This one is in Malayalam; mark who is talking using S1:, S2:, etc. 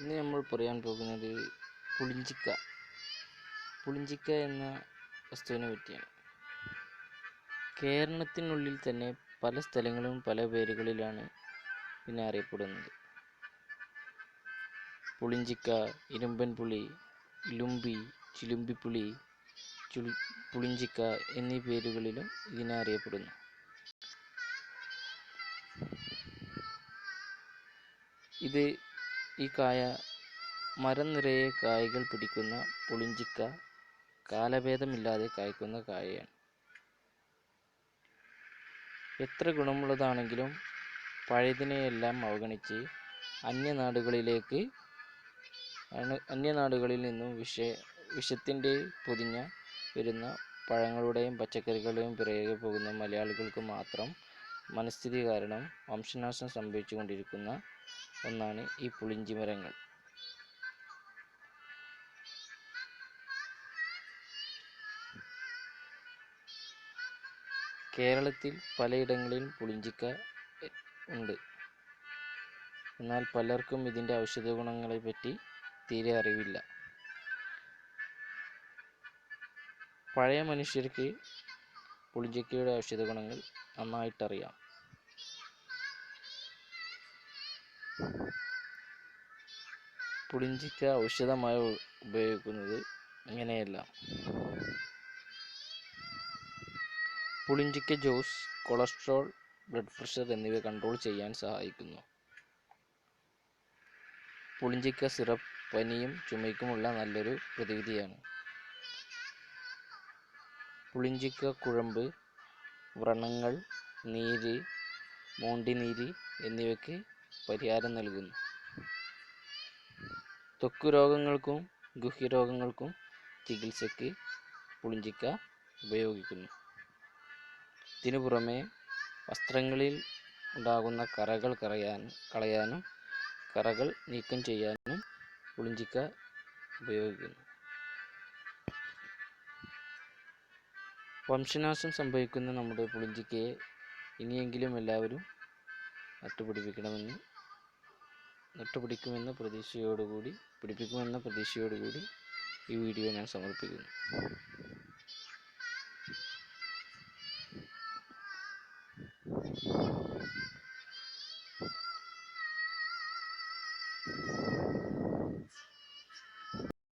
S1: ഇന്ന് നമ്മൾ പറയാൻ പോകുന്നത് പുളിഞ്ചിക്ക. പുളിഞ്ചിക്ക എന്ന വസ്തുവിനെ പറ്റിയാണ്. കേരളത്തിനുള്ളിൽ തന്നെ പല സ്ഥലങ്ങളും പല പേരുകളിലാണ് ഇതിനെ അറിയപ്പെടുന്നത്. പുളിഞ്ചിക്ക ഇരുമ്പൻ പുളി ഇലുമ്പി ചിലുമ്പിപ്പുളി ചുളി പുളിഞ്ചിക്ക എന്നീ പേരുകളിലും ഇതിനെ അറിയപ്പെടുന്നു. ഇത് ഈ കായ മരം നിറയെ കായ്കൾ പിടിക്കുന്ന പുളിഞ്ചിക്ക കാലഭേദമില്ലാതെ കായ്ക്കുന്ന കായയാണ്. എത്ര ഗുണമുള്ളതാണെങ്കിലും പഴയതിനെയെല്ലാം അവഗണിച്ച് അന്യനാടുകളിലേക്ക് അന്യനാടുകളിൽ നിന്നും വിഷ വിഷത്തിന്റെ പൊതിഞ്ഞ വരുന്ന പഴങ്ങളുടെയും പച്ചക്കറികളുടെയും പിറകെ പോകുന്ന മലയാളികൾക്ക് മാത്രം മനസ്ഥിതി കാരണം വംശനാശം സംഭവിച്ചുകൊണ്ടിരിക്കുന്ന ഒന്നാണ് ഈ പുളിഞ്ചി മരങ്ങൾ. കേരളത്തിൽ പലയിടങ്ങളിലും പുളിഞ്ചിക്ക ഉണ്ട്. എന്നാൽ പലർക്കും ഇതിന്റെ ഔഷധ ഗുണങ്ങളെ പറ്റി തീരെ അറിവില്ല. പഴയ മനുഷ്യർക്ക് പുളിഞ്ചിക്കയുടെ ഔഷധ ഗുണങ്ങൾ നന്നായിട്ടറിയാം. പുളിഞ്ചിക്ക ഔഷധമായി ഉപയോഗിക്കുന്നത് ഇങ്ങനെയല്ല. പുളിഞ്ചിക്ക ജ്യൂസ് കൊളസ്ട്രോൾ ബ്ലഡ് പ്രഷർ എന്നിവ കൺട്രോൾ ചെയ്യാൻ സഹായിക്കുന്നു. പുളിഞ്ചിക്ക സിറപ്പ് പനിയും ചുമയ്ക്കുമുള്ള നല്ലൊരു പ്രതിവിധിയാണ്. പുളിഞ്ചിക്ക കുഴമ്പ് വ്രണങ്ങൾ നീര് മോണ്ടിനീര് എന്നിവയ്ക്ക് പരിഹാരം നൽകുന്നു. ത്വക്ക് രോഗങ്ങൾക്കും ഗുഹ്യരോഗങ്ങൾക്കും ചികിത്സയ്ക്ക് പുളിഞ്ചിക്ക ഉപയോഗിക്കുന്നു. ഇതിനു പുറമെ വസ്ത്രങ്ങളിൽ ഉണ്ടാകുന്ന കറകൾ കറയാൻ കളയാനും കറകൾ നീക്കം ചെയ്യാനും പുളിഞ്ചിക്ക ഉപയോഗിക്കുന്നു. വംശനാശം സംഭവിക്കുന്ന നമ്മുടെ പുളിഞ്ചിക്കയെ ഇനിയെങ്കിലും എല്ലാവരും നട്ടുപിടിപ്പിക്കണമെന്ന് നട്ടുപിടിക്കുമെന്ന പ്രതീക്ഷയോടുകൂടി പിടിപ്പിക്കുമെന്ന പ്രതീക്ഷയോടുകൂടി ഈ വീഡിയോ ഞാൻ സമർപ്പിക്കുന്നു.